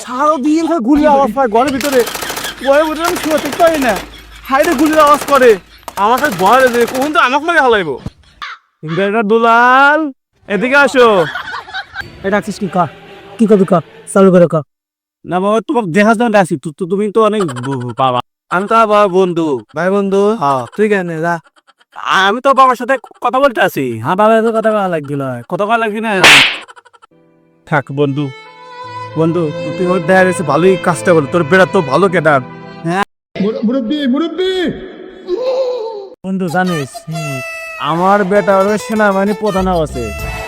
সারাদিন গুলির আওয়াজ পায় ঘরের ভিতরে। বয়ে বসে আমি শুয়ে থাকতে পারি না। হাইরে গুলির আওয়াজ করে। আমার কাছে ভয় লাগে কখন তো আমাকে মাকে হালাইবো। ইংরেজরা দুলাল এদিকে আসো। এটা ডাকছিস কি কা? কি করবি কা? চালু করে কা। না বাবা তোমাকে দেখার জন্য তু- তুমি তো অনেক বাবা। আমি তো বাবা বন্ধু। ভাই বন্ধু হ্যাঁ। তুই কেন? যা। আমি তো বাবার সাথে কথা বলতে আছি। হ্যাঁ বাবা তো কথা বলা লাগছিল। কত কাল লাগবি না। থাক বন্ধু। বন্ধু তুই ওর দেখা গেছে ভালোই কাজটা বল তোর বেড়া তো ভালো কেটার বন্ধু জানিস আমার বেটা ওর সেনাবাহিনী প্রধান আছে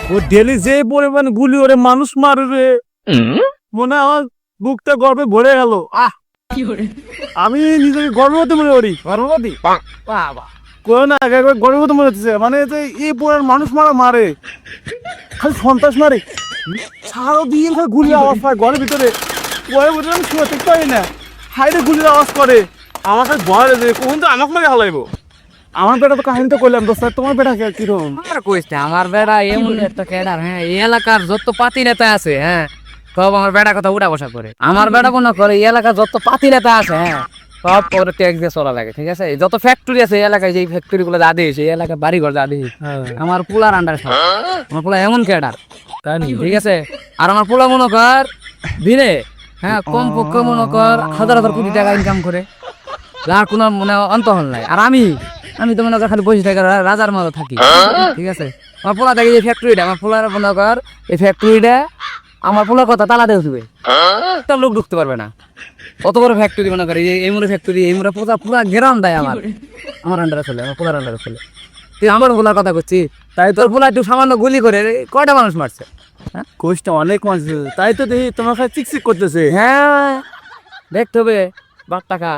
ও ডেলি যে পরিমাণ গুলি ওরে মানুষ মারবে মনে হয় আমার বুকটা গর্বে ভরে গেল। আহ! আমি নিজেকে গর্ভবতী মনে করি। গর্ভবতী? বাবা। কোন না আগে একবার গর্ভবতী মনে হচ্ছে। মানে যে এই পুরান মানুষ মারা মারে। খালি সন্ত্রাস মারে। সারাদিন খালি গুলির আওয়াজ পায় ঘরের ভিতরে। ঘরে ভিতরে আমি শুয়ে থাকতে পারি না। হাইরে গুলির আওয়াজ করে। আমার কাছে ভয় লাগে কখন তো আমাকে লাগে হালাইবো। আমার বেটা তো কাহিনী তো করলাম দোস্ত তোমার বেটা কে- কীরকম? আর কইস না আমার বেড়া এমন একটা ক্যাডার হ্যাঁ এই এলাকার যত পাতি নেতা আছে হ্যাঁ সব আমার বেড়া কথা উঠা বসা করে। আমার বেড়া মনে করে এই এলাকার যত পাতি নেতা আছে হ্যাঁ সব করে ট্যাক্স দিয়ে চলা লাগে ঠিক আছে? যত ফ্যাক্টরি আছে এই এলাকায় যে ফ্যাক্টরি গুলো যা দিয়েছে এই এলাকায় বাড়ি ঘর যা দিয়েছে আমার পোলার আন্ডার আমার পোলা এমন ক্যাডার তাই ঠিক আছে? আর আমার পোলা মনে কর দিনে হ্যাঁ কম পক্ষে মনে কর হাজার হাজার কোটি টাকা ইনকাম করে। যার কোনো মানে অন্তহল নাই। আর আমি আমি তো মনে কর খালি বসে থাকার রাজার মতো থাকি। ঠিক আছে? আমার পোলা থাকে যে ফ্যাক্টরিটা আমার পোলার মনে কর এই ফ্যাক্টরিটা আমার পোলার কথা তালা দিয়ে উঠবে একটা লোক ঢুকতে পারবে না। কত বড় ফ্যাক্টরি মনে করি এই মুড়ে ফ্যাক্টরি এই মুড়ে পোতা পুরা গ্রাম দেয় আমার। আমার আন্ডারে চলে আমার পোলার আন্ডারে চলে। তুই আমার পোলার কথা করছি তাই তোর পোলা একটু সামান্য গুলি করে কয়টা মানুষ মারছে? কোচটা অনেক মানুষ তাই তো দেখি তোমার কাছে চিকচিক করতেছে। হ্যাঁ দেখতে হবে বাপ টাকা।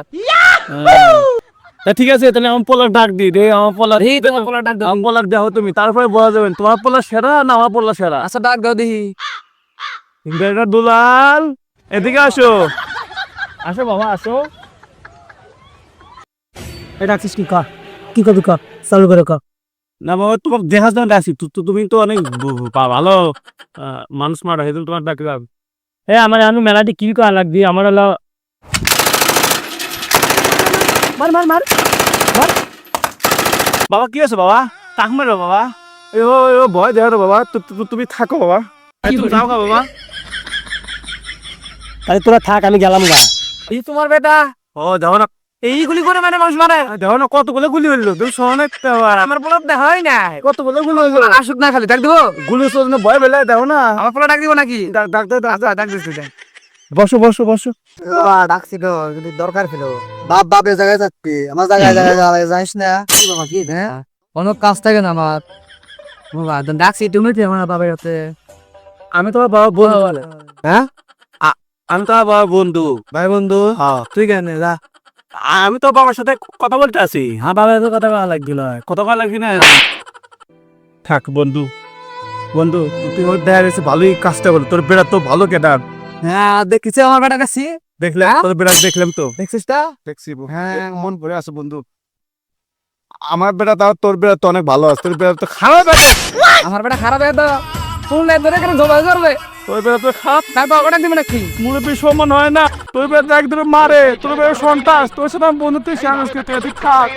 তা ঠিক আছে তাহলে আমার পোলার ডাক দি রে আমার পোলার এই তোমার পোলার ডাক দাও আমার পোলার দেখো তুমি তারপরে বলা যাবেন তোমার পোলার সেরা না আমার পোলার সেরা? আচ্ছা ডাক দাও দেখি। ইংরেজরা দুলাল এদিকে আসো। আসো বাবা আসো। এটা ডাকছিস কি? কা। কি করবি কা? চালু করে কা। না বাবা তোমাকে দেখার জন্য আসি তুমি তো অনেক ভালো মানুষ মারা হেতুম তোমার ডাকলাম। এ আমার আমি মেলাটি কিল করা লাগবি আমার হলো মার মার মার। বাবা কি আছে বাবা? তাক মারো বাবা। ও ভয় দেখো বাবা। তুমি থাকো বাবা। যাও বাবা। তাহলে তোরা থাক আমি গেলাম গা। এই তোমার বেটা। ও দেখো না। এই গুলি করে মানে মানুষ মারে। দেখো না কতগুলো গুলি হইল। তুমি শোনো আমার পোলার দেখা হয় না কতগুলো গুলি হইল? আসুক না খালি ডাক দিব। গুলি চলছে ভয় পেলে দেখো না। আমার পোলা ডাক দিব নাকি? ডাক ডাক দিচ্ছি বসো বসো বসো। ডাকছি তো যদি দরকার ছিল। বাপ বাপ এ জায়গায় যাচ্ছি আমার জায়গায় জায়গায় যাইস না? কি বাবা কি হ্যাঁ কোনো কাজ থাকে না আমার। বাবা ডাকছি তুমি তো আমার বাবার হাতে। আমি তোমার বাবা বন্ধু হ্যাঁ? আমি তোমার বাবা বন্ধু? ভাই বন্ধু হ্যাঁ তুই কেন যা। আমি তো বাবার সাথে কথা বলতে আছি হ্যাঁ বাবা তো কথা বলা লাগছিল। কত কাল লাগবি না? থাক বন্ধু। বন্ধু তুই ওর দেখা গেছে ভালোই কাজটা বল তোর বেড়া তো ভালো কেটার হ্যাঁ দেখছি আমার বেটা কাছে দেখলে হ্যাঁ? তোর বেড়া দেখলাম তো। দেখছিস তা দেখছি হ্যাঁ। মন ভরে আছে বন্ধু। আমার বেড়া তাও তোর বেড়া তো অনেক ভালো আছে। তোর বেড়া তো খারাপ আছে। আমার বেটা খারাপ তো। শুনলে ধরে কেন জবাই করবে। তোর বেড়া তো দিবে নাকি? মুরব্বী সমান হয় না। তোর বেড়া তো একদম মারে। তোর বেড়া সন্তাস। তোর সাথে বন্ধুত্ব সংস্কৃতি তুই থাক।